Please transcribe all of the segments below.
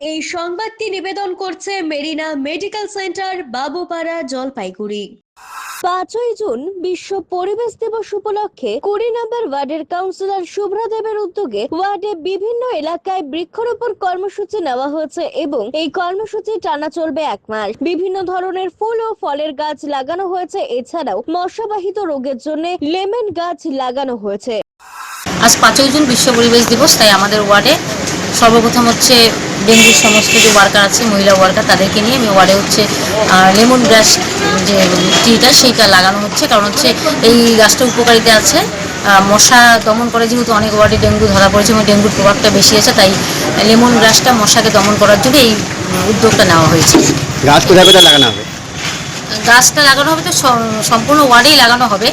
এই সংবাদটি নিবেদন করছে Marina Medical Centre, Babupara, Jalpaiguri. পাঁচই জুন বিশ্ব পরিবেশ দিবস উপলক্ষে কুড়ি নম্বর ওয়ার্ডের কাউন্সিলর শুভ্রা দেবের উদ্যোগে ওয়ার্ডে বিভিন্ন এলাকায় বৃক্ষরোপণ কর্মসূচি নেওয়া হয়েছে এবং এই কর্মসূচি টানা চলবে এক মাস। বিভিন্ন ধরনের ফুল ও ফলের গাছ লাগানো হয়েছে, এছাড়াও মশাবাহিত রোগের জন্য লেমন গাছ লাগানো হয়েছে। আজ পাঁচই জুন বিশ্ব পরিবেশ দিবস, তাই আমাদের ওয়ার্ডে সর্বপ্রথম হচ্ছে ডেঙ্গুর সমস্ত যে ওয়ার্কার আছে মহিলা ওয়ার্কার তাদেরকে নিয়ে আমি ওয়ার্ডে হচ্ছে লেমন গ্রাস যে ট্রিটা সেইটা লাগানো হচ্ছে। কারণ হচ্ছে এই গাছটা উপকারিতা আছে। আহ, মশা দমন করে যেহেতু অনেক ওয়ার্ডে ডেঙ্গু ধরা পড়েছে এবং ডেঙ্গুর প্রভাবটা বেশি আছে তাই লেমন গ্রাসটা মশাকে দমন করার জন্য এই উদ্যোগটা নেওয়া হয়েছে। গাছ কোথায় কোথায় লাগানো হবে? গাছটা লাগানো হবে তো সম্পূর্ণ ওয়ার্ডেই লাগানো হবে।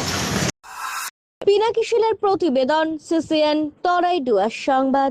পিনাকি শিলের প্রতিবেদন সিসিএন তরাই ডুয়ার সংবাদ।